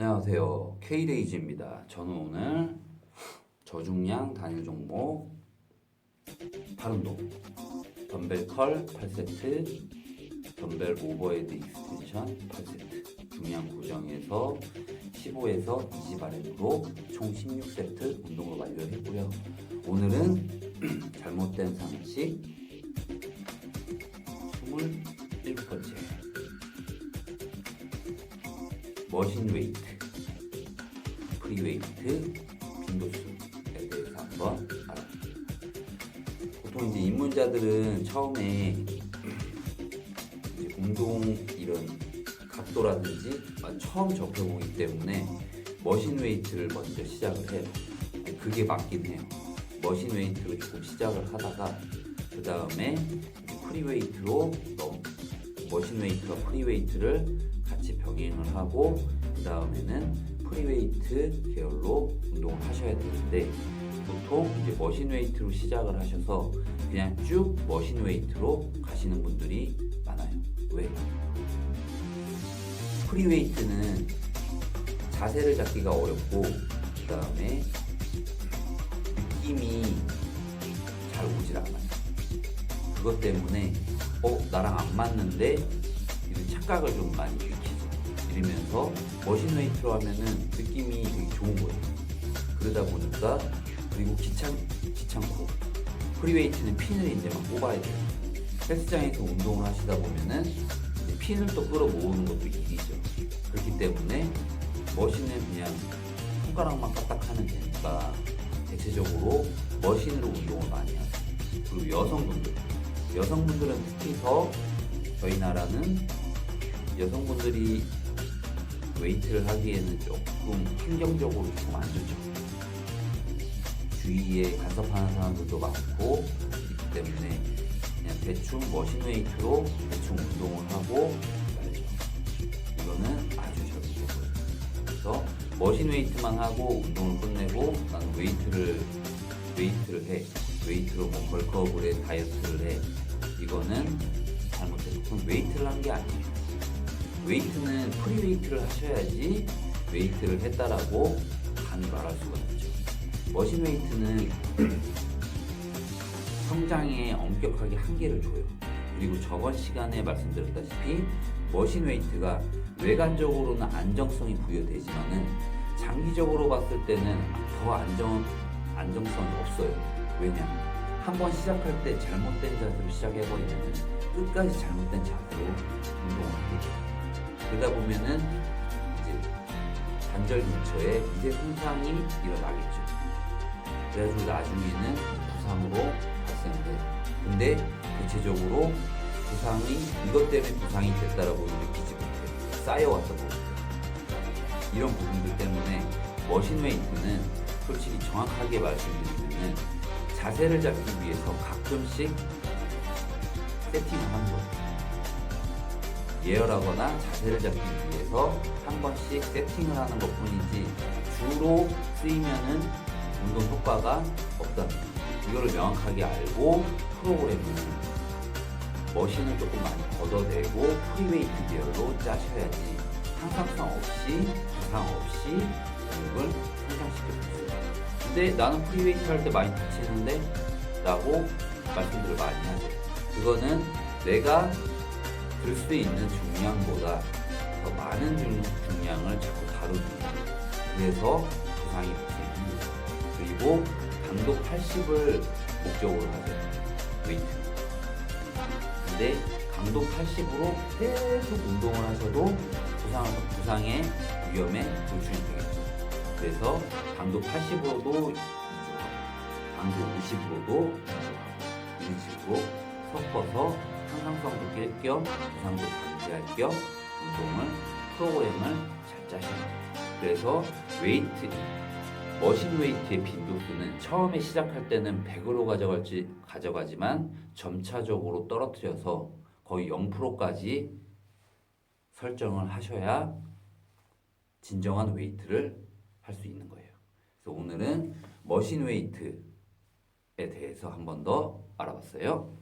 안녕하세요. K레이즈입니다. 저는 오늘 저중량 단일 종목 팔운동 덤벨 컬 8세트 덤벨 오버헤드 익스텐션 8세트 중량 고정해서 15에서 20RM으로 총 16세트 운동을 완료했고요. 오늘은 잘못된 상식 27번째 머신 웨이트, 웨이트, 빈도수에 대해서 한번 알아볼게요. 보통 이제 입문자들은 처음에 이제 운동 이런 각도라든지 처음 접해보기 때문에 머신 웨이트를 먼저 시작을 해요. 그게 맞긴 해요. 머신 웨이트로 조금 시작을 하다가 그 다음에 프리 웨이트로 넘 머신 웨이트와 프리 웨이트를 같이 병행을 하고 그 다음에는 프리웨이트 계열로 운동을 하셔야 되는데 보통 이제 머신 웨이트로 시작을 하셔서 그냥 쭉 머신 웨이트로 가시는 분들이 많아요. 왜? 프리웨이트는 자세를 잡기가 어렵고 그 다음에 느낌이 잘 오질 않아요. 그것 때문에 어 나랑 안 맞는데 이런 착각을 좀 많이 일으키죠. 이러면서 머신 웨이트로 하면은 느낌이 되게 좋은 거예요. 그러다 보니까 그리고 귀찮 귀찮고 프리웨이트는 핀을 이제 막 뽑아야 돼요. 헬스장에서 운동을 하시다 보면은 핀을 또 끌어모으는 것도 일이죠. 그렇기 때문에 머신은 그냥 손가락만 까딱하면 되니까 대체적으로 머신으로 운동을 많이 하세요. 그리고 여성분들 여성분들은 특히 더 저희 나라는 여성분들이 웨이트를 하기에는 조금 환경적으로 조금 안 좋죠. 주위에 간섭하는 사람들도 많고 그렇기 때문에 그냥 대충 머신 웨이트로 대충 운동을 하고 말죠. 이거는 아주 절대적으로. 그래서 머신 웨이트만 하고 운동을 끝내고 나는 웨이트를 웨이트를 해. 웨이트로 뭐 벌크업을 해, 다이어트를 해. 이거는 잘못돼서 그럼 웨이트를 한 게 아니에요. 웨이트는 프리웨이트를 하셔야지 웨이트를 했다라고 감히 말할 수가 있죠. 머신 웨이트는 성장에 엄격하게 한계를 줘요. 그리고 저번 시간에 말씀드렸다시피 머신 웨이트가 외관적으로는 안정성이 부여되지만은 장기적으로 봤을 때는 더 안정 안정성이 없어요. 왜냐? 한번 시작할 때 잘못된 자세로 시작해버리면 끝까지 잘못된 자세로 운동을 하게 돼요. 그러다 보면은 이제 관절 근처에 미세 손상이 일어나겠죠. 그래가지고 나중에는 부상으로 발생돼요. 근데 대체적으로 부상이 이것 때문에 부상이 됐다라고 느끼지 못해요. 쌓여왔던 거예요. 이런 부분들 때문에 머신 웨이트는 솔직히 정확하게 말씀드리면은 자세를 잡기 위해서 가끔씩 세팅을 하는 거예요. 예열하거나 자세를 잡기 위해서 한 번씩 세팅을 하는 것 뿐이지 주로 쓰이면은 운동 효과가 거예요. 이거를 명확하게 알고 프로그램을 머신을 조금 많이 걷어내고 프리웨이트 계열로 짜셔야지 항상성 없이 부상 없이 근육을 성장시켜주세요. 근데 나는 프리웨이트 할 때 많이 다치는데 라고 말씀들을 많이 하죠. 그거는 내가 들수 있는 중량보다 더 많은 중, 중량을 자꾸 거예요. 그래서 부상이 발생합니다. 그리고 강도 80을 목적으로 하죠. 웨이트. 근데 강도 80으로 계속 운동을 하셔도 부상, 부상의 위험에 노출이 되겠죠. 그래서 강도 80으로도 이주하고 강도 50으로도 이주하고 이런 식으로 섞어서 항상성도 깰겸 부상도 방지할 겸 운동을 프로그램을 잘 짜셔야 돼요. 그래서 웨이트 머신 웨이트의 빈도수는 처음에 시작할 때는 100으로 가져갈지 가져가지만 점차적으로 떨어뜨려서 거의 0%까지 설정을 하셔야 진정한 웨이트를 할 수 있는 거예요. 그래서 오늘은 머신 웨이트에 대해서 한 번 더 알아봤어요.